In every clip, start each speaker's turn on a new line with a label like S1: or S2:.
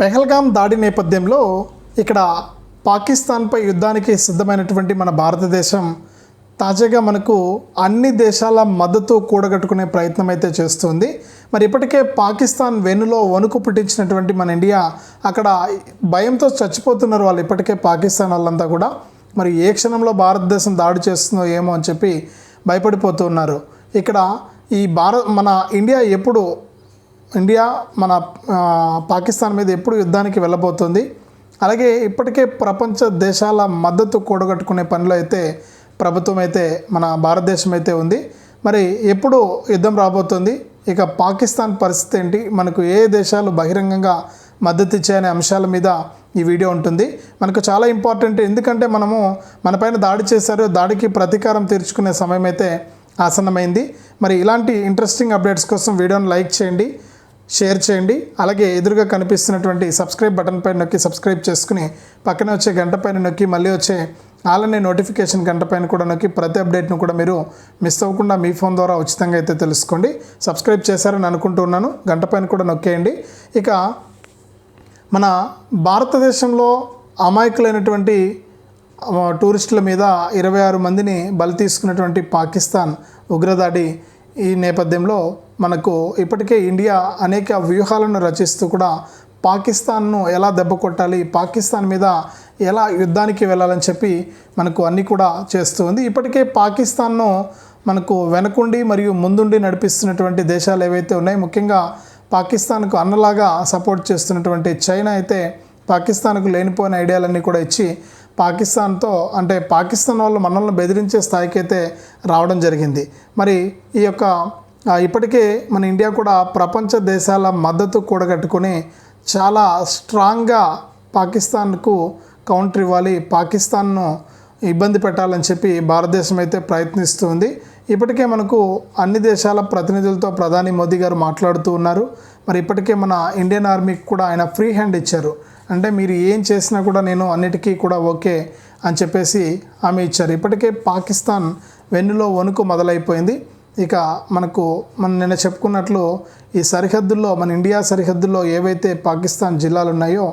S1: పెహల్గాం దాడి నేపథ్యంలో ఇక్కడ పాకిస్తాన్పై యుద్ధానికి సిద్ధమైనటువంటి మన భారతదేశం తాజాగా మనకు అన్ని దేశాల మద్దతు కూడగట్టుకునే ప్రయత్నం అయితే చేస్తుంది. మరి ఇప్పటికే పాకిస్తాన్ వెన్నులో వణుకు పుట్టించినటువంటి మన ఇండియా అక్కడ భయంతో చచ్చిపోతున్నారు వాళ్ళు ఇప్పటికే పాకిస్తాన్ వాళ్ళంతా కూడా. మరి ఏ క్షణంలో భారతదేశం దాడి చేస్తుందో ఏమో అని చెప్పి భయపడిపోతున్నారు. ఇక్కడ ఈ భారత్ మన ఇండియా ఎప్పుడు ఇండియా మన పాకిస్తాన్ మీద ఎప్పుడు యుద్ధానికి వెళ్ళబోతుంది. అలాగే ఇప్పటికే ప్రపంచ దేశాల మద్దతు కూడగట్టుకునే పనిలో అయితే ప్రభుత్వం అయితే మన భారతదేశం అయితే ఉంది. మరి ఎప్పుడు యుద్ధం రాబోతుంది? ఇక పాకిస్తాన్ పరిస్థితి ఏంటి? మనకు ఏ దేశాలు బహిరంగంగా మద్దతు ఇచ్చాయనే అంశాల మీద ఈ వీడియో ఉంటుంది. మనకు చాలా ఇంపార్టెంట్ ఎందుకంటే మనము మనపైన దాడి చేశారు దాడికి ప్రతీకారం తీర్చుకునే సమయం అయితే ఆసన్నమైంది. మరి ఇలాంటి ఇంట్రెస్టింగ్ అప్డేట్స్ కోసం వీడియోని లైక్ చేయండి. షేర్ చేయండి. అలాగే ఎదురుగా కనిపిస్తున్నటువంటి సబ్స్క్రైబ్ బటన్ పైన నొక్కి సబ్స్క్రైబ్ చేసుకుని పక్కన వచ్చే గంట పైన నొక్కి మళ్ళీ వచ్చే అలానే నోటిఫికేషన్ గంట పైన కూడా నొక్కి ప్రతి అప్డేట్ను కూడా మీరు మిస్ అవ్వకుండా మీ ఫోన్ ద్వారా ఉచితంగా అయితే తెలుసుకోండి. సబ్స్క్రైబ్ చేశారని అనుకుంటున్నాను గంట పైన కూడా నొక్కేయండి. ఇక మన భారతదేశంలో అమాయకులైనటువంటి టూరిస్టుల మీద ఇరవై ఆరు మందిని బలి తీసుకున్నటువంటి పాకిస్తాన్ ఉగ్రదాడి ఈ నేపథ్యంలో మనకు ఇప్పటికే ఇండియా అనేక వ్యూహాలను రచిస్తూ కూడా పాకిస్తాన్ను ఎలా దెబ్బ కొట్టాలి పాకిస్తాన్ మీద ఎలా యుద్ధానికి వెళ్ళాలని చెప్పి మనకు అన్నీ కూడా చేస్తూ ఉంది. ఇప్పటికే పాకిస్తాన్ను మనకు వెనకుండి మరియు ముందుండి నడిపిస్తున్నటువంటి దేశాలు ఏవైతే ఉన్నాయో ముఖ్యంగా పాకిస్తాన్కు అన్నలాగా సపోర్ట్ చేస్తున్నటువంటి చైనా అయితే పాకిస్తాన్కు లేనిపోయిన ఐడియాలన్నీ కూడా ఇచ్చి పాకిస్తాన్తో అంటే పాకిస్తాన్ వాళ్ళు మనల్ని బెదిరించే స్థాయికి అయితే రావడం జరిగింది. మరి ఈ యొక్క ఇప్పటికే మన ఇండియా కూడా ప్రపంచ దేశాల మద్దతు కూడగట్టుకొని చాలా స్ట్రాంగ్గా పాకిస్తాన్కు కౌంటర్ ఇవ్వాలి పాకిస్తాన్ను ఇబ్బంది పెట్టాలని చెప్పి భారతదేశం అయితే ప్రయత్నిస్తుంది ఇప్పటికే మనకు అన్ని దేశాల ప్రతినిధులతో ప్రధాని మోదీ గారు మాట్లాడుతూ ఉన్నారు. మరి ఇప్పటికే మన ఇండియన్ ఆర్మీకి కూడా ఆయన ఫ్రీ హ్యాండ్ ఇచ్చారు. అంటే మీరు ఏం చేసినా కూడా నేను అన్నిటికీ కూడా ఓకే అని చెప్పేసి ఆమె ఇచ్చారు. ఇప్పటికే పాకిస్తాన్ వెన్నులో వణుకు మొదలైపోయింది. ఇక మనకు మనం నిన్న చెప్పుకున్నట్లు ఈ సరిహద్దుల్లో మన ఇండియా సరిహద్దుల్లో ఏవైతే పాకిస్తాన్ జిల్లాలు ఉన్నాయో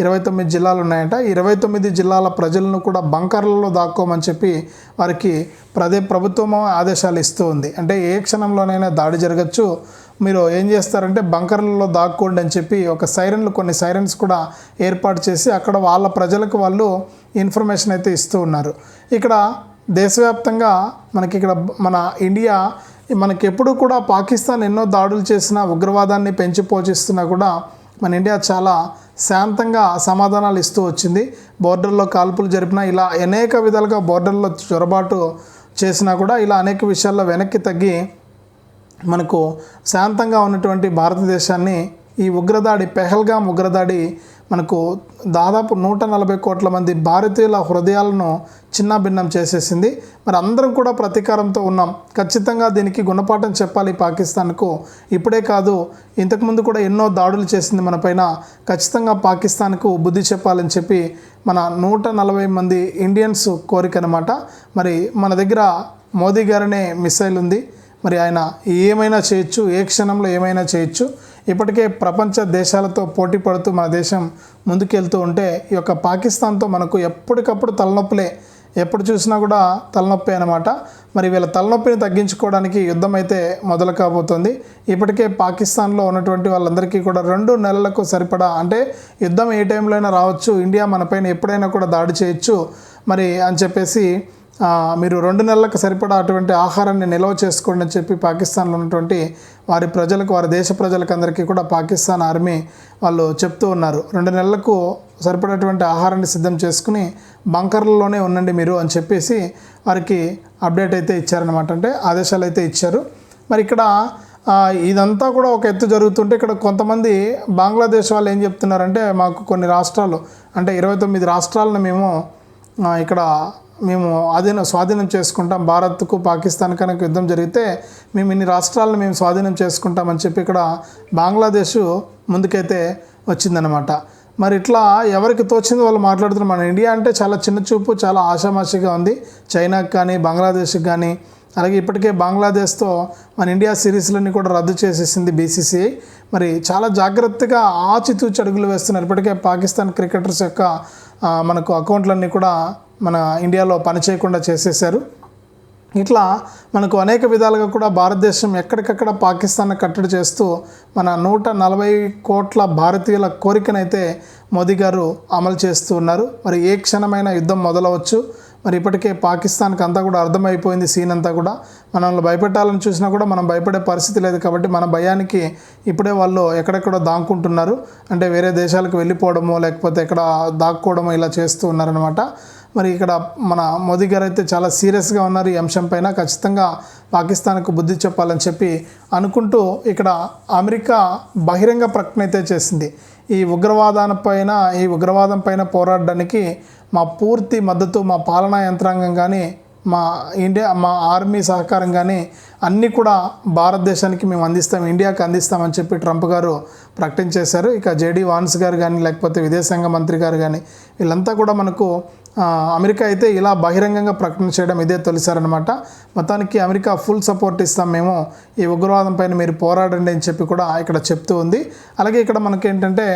S1: ఇరవై తొమ్మిది జిల్లాలు ఉన్నాయంట. ఇరవై తొమ్మిది జిల్లాల ప్రజలను కూడా బంకర్లలో దాక్కోమని చెప్పి వారికి ప్రదే ప్రభుత్వం ఆదేశాలు ఇస్తూ ఉంది. అంటే ఏ క్షణంలోనైనా దాడి జరగచ్చు. మీరు ఏం చేస్తారంటే బంకర్లలో దాక్కోండి అని చెప్పి ఒక సైరన్లు కొన్ని సైరన్స్ కూడా ఏర్పాటు చేసి అక్కడ వాళ్ళ ప్రజలకు వాళ్ళు ఇన్ఫర్మేషన్ అయితే ఇస్తూ ఉన్నారు. ఇక్కడ దేశవ్యాప్తంగా మనకి ఇక్కడ మన ఇండియా మనకి ఎప్పుడు కూడా పాకిస్తాన్ ఎన్నో దాడులు చేసినా ఉగ్రవాదాన్ని పెంచి పోషిస్తున్నా కూడా మన ఇండియా చాలా శాంతంగా సమాధానాలు ఇస్తూ వచ్చింది. బోర్డర్లో కాల్పులు జరిపినా ఇలా అనేక విధాలుగా బోర్డర్లో చొరబాటు చేసినా కూడా ఇలా అనేక విషయాల్లో వెనక్కి తగ్గి మనకు శాంతంగా ఉన్నటువంటి భారతదేశాన్ని ఈ ఉగ్రదాడి పెహల్గాం ఉగ్రదాడి మనకు దాదాపు నూట నలభై కోట్ల మంది భారతీయుల హృదయాలను చిన్నాభిన్నం చేసేసింది. మరి అందరం కూడా ప్రతీకారంతో ఉన్నాం. ఖచ్చితంగా దీనికి గుణపాఠం చెప్పాలి పాకిస్తాన్కు. ఇప్పుడే కాదు ఇంతకుముందు కూడా ఎన్నో దాడులు చేసింది మన పైన. ఖచ్చితంగా పాకిస్తాన్కు బుద్ధి చెప్పాలని చెప్పి మన నూట నలభై మంది ఇండియన్స్ కోరిక అనమాట మరి మన దగ్గర మోదీ గారనే మిసైల్ ఉంది. మరి ఆయన ఏమైనా చేయొచ్చు ఏ క్షణంలో ఏమైనా చేయొచ్చు. ఇప్పటికే ప్రపంచ దేశాలతో పోటీ పడుతూ మన దేశం ముందుకెళ్తూ ఉంటే ఈ యొక్క పాకిస్తాన్తో మనకు ఎప్పటికప్పుడు తలనొప్పులే. ఎప్పుడు చూసినా కూడా తలనొప్పి అనమాట మరి వీళ్ళ తలనొప్పిని తగ్గించుకోవడానికి యుద్ధం అయితే మొదలు కాబోతుంది. ఇప్పటికే పాకిస్తాన్లో ఉన్నటువంటి వాళ్ళందరికీ కూడా రెండు నెలలకు సరిపడా అంటే యుద్ధం ఏ టైంలో అయినా రావచ్చు ఇండియా మనపైన ఎప్పుడైనా కూడా దాడి చేయొచ్చు. మరి అని చెప్పేసి మీరు రెండు నెలలకు సరిపడా అటువంటి ఆహారాన్ని నిల్వ చేసుకోండి అని చెప్పి పాకిస్తాన్లో ఉన్నటువంటి వారి ప్రజలకు వారి దేశ ప్రజలకు అందరికీ కూడా పాకిస్తాన్ ఆర్మీ వాళ్ళు చెప్తూ ఉన్నారు. రెండు నెలలకు సరిపడేటువంటి ఆహారాన్ని సిద్ధం చేసుకుని బంకర్లలోనే ఉండండి మీరు అని చెప్పేసి వారికి అప్డేట్ అయితే ఇచ్చారనమాట అంటే ఆదేశాలు అయితే ఇచ్చారు. మరి ఇక్కడ ఇదంతా కూడా ఒక ఎత్తు జరుగుతుంటే ఇక్కడ కొంతమంది బంగ్లాదేశ్ వాళ్ళు ఏం చెప్తున్నారంటే మాకు కొన్ని రాష్ట్రాలు అంటే ఇరవై తొమ్మిది రాష్ట్రాలను మేము ఇక్కడ మేము అధీనం స్వాధీనం చేసుకుంటాం. భారత్కు పాకిస్తాన్ కనుక యుద్ధం జరిగితే మేము ఇన్ని రాష్ట్రాలను మేము స్వాధీనం చేసుకుంటామని చెప్పి ఇక్కడ బంగ్లాదేశ్ ముందుకైతే వచ్చిందనమాట మరి ఇట్లా ఎవరికి తోచింది వాళ్ళు మాట్లాడుతున్నారు? మన ఇండియా అంటే చాలా చిన్న చూపు చాలా ఆషామాషిగా ఉంది. చైనాకి కానీ బంగ్లాదేశ్కి కానీ. అలాగే ఇప్పటికే బంగ్లాదేశ్తో మన ఇండియా సిరీస్లన్నీ కూడా రద్దు చేసేసింది బీసీసీఐ. మరి చాలా జాగ్రత్తగా ఆచితూచి అడుగులు వేస్తున్నారు. ఇప్పటికే పాకిస్తాన్ క్రికెటర్స్ యొక్క మనకు అకౌంట్లన్నీ కూడా మన ఇండియాలో పనిచేయకుండా చేసేశారు. ఇట్లా మనకు అనేక విధాలుగా కూడా భారతదేశం ఎక్కడికక్కడ పాకిస్తాన్ కట్టడి చేస్తూ మన నూట నలభై కోట్ల భారతీయుల కోరికనైతే మోదీ గారు అమలు చేస్తూ ఉన్నారు. మరి ఏ క్షణమైన యుద్ధం మొదలవచ్చు. మరి ఇప్పటికే పాకిస్తాన్కి అంతా కూడా అర్థమైపోయింది సీన్ అంతా కూడా. మనల్ని భయపెట్టాలని చూసినా కూడా మనం భయపడే పరిస్థితి లేదు కాబట్టి మన భయానికి ఇప్పుడే వాళ్ళు ఎక్కడెక్కడో దాక్కుంటున్నారు. అంటే వేరే దేశాలకు వెళ్ళిపోవడమో లేకపోతే ఎక్కడ దాక్కోవడమో ఇలా చేస్తూ ఉన్నారనమాట మరి ఇక్కడ మన మోదీ గారు అయితే చాలా సీరియస్గా ఉన్నారు ఈ అంశం పైన. ఖచ్చితంగా పాకిస్తాన్కు బుద్ధి చెప్పాలని చెప్పి అనుకుంటూ ఇక్కడ అమెరికా బహిరంగ ప్రకటన అయితే చేసింది. ఈ ఉగ్రవాదాన పైన ఈ ఉగ్రవాదం పైన పోరాడడానికి మా పూర్తి మద్దతు మా పాలనా యంత్రాంగం కానీ మా ఇండియా మా ఆర్మీ సహకారం కానీ అన్నీ కూడా భారతదేశానికి మేము అందిస్తాం ఇండియాకి అందిస్తామని చెప్పి ట్రంప్ గారు ప్రకటించేశారు ఇక జేడీ వాన్స్ గారు కానీ లేకపోతే విదేశాంగ మంత్రి గారు కానీ వీళ్ళంతా కూడా మనకు అమెరికా అయితే ఇలా బహిరంగంగా ప్రకటన చేయడం ఇదే తొలిసారనమాట మొత్తానికి అమెరికా ఫుల్ సపోర్ట్ ఇస్తాం మేము. ఈ ఉగ్రవాదం పైన మీరు పోరాడండి అని చెప్పి కూడా ఇక్కడ చెప్తూ ఉంది. అలాగే ఇక్కడ మనకేంటంటే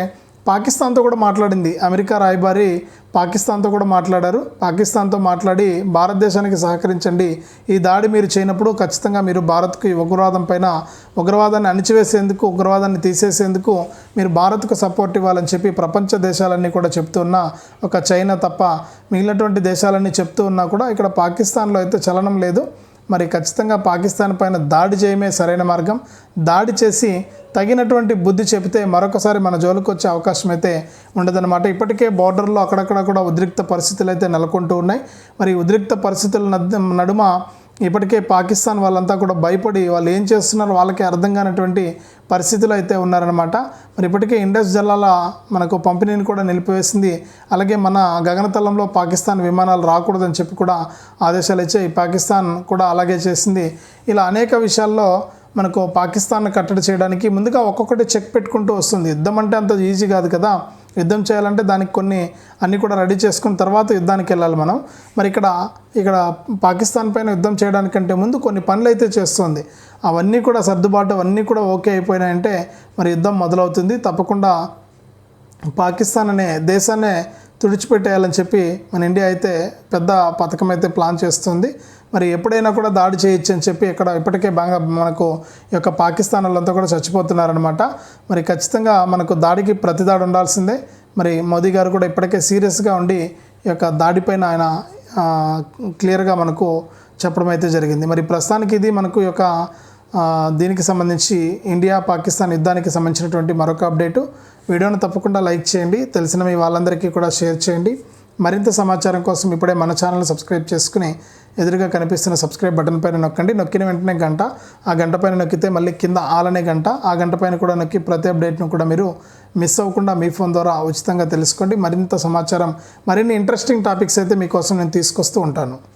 S1: పాకిస్తాన్తో కూడా మాట్లాడింది. అమెరికా రాయబారి పాకిస్తాన్తో కూడా మాట్లాడారు. పాకిస్తాన్తో మాట్లాడి భారతదేశానికి సహకరించండి. ఈ దాడి మీరు చేయనప్పుడు ఖచ్చితంగా మీరు భారత్కు ఈ ఉగ్రవాదం పైన ఉగ్రవాదాన్ని అణిచివేసేందుకు ఉగ్రవాదాన్ని తీసేసేందుకు మీరు భారత్కు సపోర్ట్ ఇవ్వాలని చెప్పి ప్రపంచ దేశాలన్నీ కూడా చెప్తున్న ఒక చైనా తప్ప మిగిలినటువంటి దేశాలన్నీ చెప్తూ ఉన్నా కూడా ఇక్కడ పాకిస్తాన్లో అయితే చలనం లేదు. మరి ఖచ్చితంగా పాకిస్తాన్ పైన దాడి చేయమే సరైన మార్గం. దాడి చేసి తగినటువంటి బుద్ధి చెబితే మరొకసారి మన జోలికి వచ్చే అవకాశం అయితే ఉండదన్నమాట. ఇప్పటికే బార్డర్లో అక్కడక్కడ కూడా ఉద్రిక్త పరిస్థితులు అయితే నెలకొంటూ ఉన్నాయి. మరి ఉద్రిక్త పరిస్థితుల నడుమ ఇప్పటికే పాకిస్తాన్ వాళ్ళంతా కూడా భయపడి వాళ్ళు ఏం చేస్తున్నారో వాళ్ళకి అర్థం కానటువంటి పరిస్థితులు అయితే ఉన్నారనమాట మరి ఇప్పటికే ఇండస్ జల్లాల మనకు పంపిణీని కూడా నిలిపివేసింది. అలాగే మన గగనతలంలో పాకిస్తాన్ విమానాలు రాకూడదని చెప్పి కూడా ఆదేశాలు ఇచ్చాయి. పాకిస్తాన్ కూడా అలాగే చేసింది. ఇలా అనేక విషయాల్లో మనకు పాకిస్తాన్ కట్టడి చేయడానికి ముందుగా ఒక్కొక్కటి చెక్ పెట్టుకుంటూ వస్తుంది. యుద్ధం అంటే అంత ఈజీ కాదు కదా. యుద్ధం చేయాలంటే దానికి కొన్ని అన్నీ కూడా రెడీ చేసుకున్న తర్వాత యుద్ధానికి వెళ్ళాలి మనం. మరి ఇక్కడ ఇక్కడ పాకిస్తాన్ పైన యుద్ధం చేయడానికంటే ముందు కొన్ని పనులు అయితే చేస్తుంది. అవన్నీ కూడా సర్దుబాటు అవన్నీ కూడా ఓకే అయిపోయినాయంటే మరి యుద్ధం మొదలవుతుంది. తప్పకుండా పాకిస్తాన్ అనే దేశాన్నే తుడిచిపెట్టేయాలని చెప్పి మన ఇండియా అయితే పెద్ద పథకం అయితే ప్లాన్ చేస్తుంది. మరి ఎప్పుడైనా కూడా దాడి చేయొచ్చు అని చెప్పి ఇక్కడ ఇప్పటికే బాగా మనకు ఈ యొక్క పాకిస్తాన్ వాళ్ళంతా కూడా చచ్చిపోతున్నారనమాట మరి ఖచ్చితంగా మనకు దాడికి ప్రతిదాడి ఉండాల్సిందే. మరి మోదీ గారు కూడా ఇప్పటికే సీరియస్గా ఉండి ఈ యొక్క దాడిపైన ఆయన క్లియర్గా మనకు చెప్పడం అయితే జరిగింది. మరి ప్రస్తుతానికి ఇది మనకు ఈ యొక్క దీనికి సంబంధించి ఇండియా పాకిస్తాన్ యుద్ధానికి సంబంధించినటువంటి మరొక అప్డేటు. వీడియోను తప్పకుండా లైక్ చేయండి. తెలిసిన మీ వాళ్ళందరికీ కూడా షేర్ చేయండి. మరింత సమాచారం కోసం ఇప్పుడే మన ఛానల్ సబ్స్క్రైబ్ చేసుకుని ఎదురుగా కనిపిస్తున్న సబ్స్క్రైబ్ బటన్ పైన నొక్కండి. నొక్కిన వెంటనే గంట ఆ గంట పైన నొక్కితే మళ్ళీ కింద ఆలనే గంట ఆ గంట పైన కూడా నొక్కి ప్రతి అప్డేట్ను కూడా మీరు మిస్ అవ్వకుండా మీ ఫోన్ ద్వారా ఉచితంగా తెలుసుకోండి. మరింత సమాచారం మరిన్ని ఇంట్రెస్టింగ్ టాపిక్స్ అయితే మీకోసం నేను తీసుకొస్తూ ఉంటాను.